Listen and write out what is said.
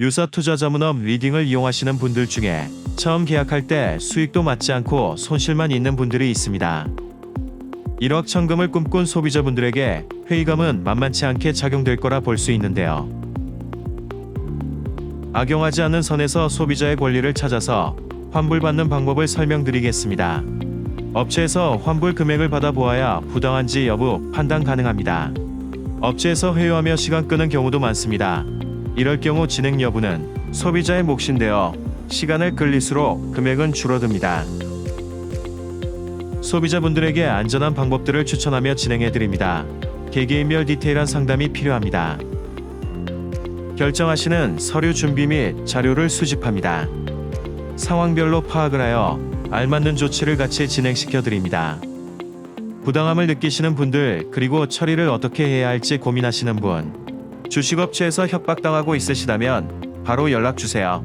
유사 투자 자 문업 리딩을 이용하시는 분들 중에 처음 계약할 때 수익도 맞지 않고 손실만 있는 분들이 있습니다. 1억 천금을 꿈꾼 소비자분들에게 회의감은 만만치 않게 작용될 거라 볼 수 있는데요. 악용하지 않는 선에서 소비자의 권리를 찾아서 환불받는 방법을 설명드리겠습니다. 업체에서 환불 금액을 받아보아야 부당한지 여부 판단 가능합니다. 업체에서 회유하며 시간 끄는 경우도 많습니다. 이럴 경우 진행 여부는 소비자의 몫인데요. 시간을 끌릴수록 금액은 줄어듭니다. 소비자분들에게 안전한 방법들을 추천하며 진행해 드립니다. 개개인별 디테일한 상담이 필요합니다. 결정하시는 서류 준비 및 자료를 수집합니다. 상황별로 파악을 하여 알맞는 조치를 같이 진행시켜 드립니다. 부당함을 느끼시는 분들 그리고 처리를 어떻게 해야 할지 고민하시는 분 주식업체에서 협박당하고 있으시다면 바로 연락 주세요.